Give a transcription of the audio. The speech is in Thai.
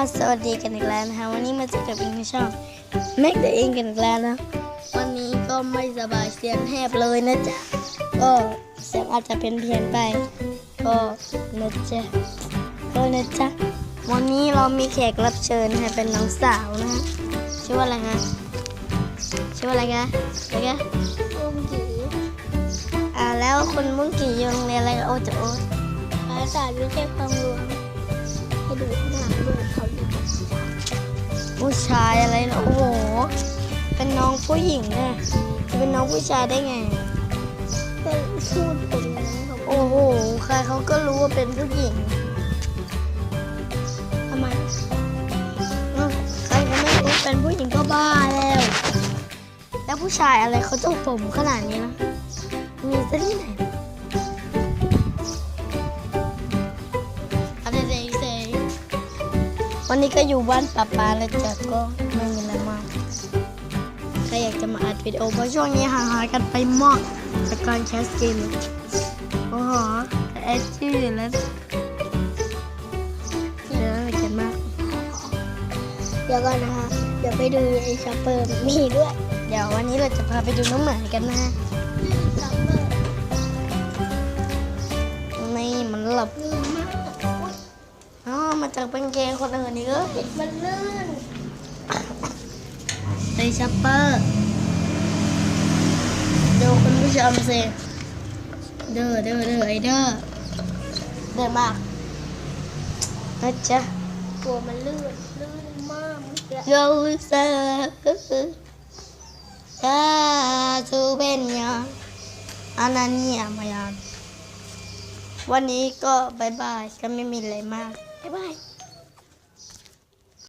สวัสดีกันอีกแล้วนะคะวันนี้มาเจอกับอิงในช่อง Make the เองกันอีกแล้วนะวันนี้ก็ไม่สบายเสียงแหบเลยนะจ๊ะก็เสียงอาจจะเป็นเพี้ยนไป ก็นะจ๊ะก็นะจ๊ะวันนี้เรามีแขกรับเชิญค่ะเป็นน้องสาวนะฮะชื่อว่าอะไรคะชื่อว่าอะไรคะอะไรคะอุ้มจีอ่าแล้วคุณมุ้งกี่อยู่โรงเรียนอะไรกันโอ้จะโอ้ภาษาวิทยาความรวม ให้ดูข้างหลังด้วยเขาอยู่ผู้ชายอะไรนะโอ้โห เป็นน้องผู้หญิงเนี่ยจะเป็นน้องผู้ชายได้ไง เป็นพูดเป็นอะไรเขาโอ้โห ใครเขาก็รู้ว่าเป็นผู้หญิงทำไมอ้าวใครก็ไม่รู้เป็นผู้หญิงก็บ้าแล้ว แล้วผู้ชายอะไรเขาจะผมขนาดนี้นะมีซะที่ไหน วันนี้ก็อยู่บ้านป้าป้าแล้วจ้ะก็ไม่มีอะไรมากใครอยากจะมาอัดวิดีโอเพราะช่วงนี้ห่างหายกันไปมากจากการแคสเกมโอ้โหแอดชื่อแล้วเยอะกันมาก เดี๋ยวก่อนนะคะ เดี๋ยวไปดูไอ้ช็อปเปอร์มีด้วย เดี๋ยววันนี้เราจะพาไปดูน้องหมากันนะฮะช็อปเปอร์นี่มันหลับ จากเป็นเกงคนอื่นนี่ก็มันลื่นไอชัปเปอร์ดูคุณผู้ชมสิเด้อเด้อเด้อไอเด้อเด้อมากนะจ๊ะตัวมันลื่นลื่นมากและเราเซอร์ตาทูเป็นยังอันนั้นเนี่ยมายัง วันนี้ก็บายบายก็ไม่มีอะไรมากบ๊ายบาย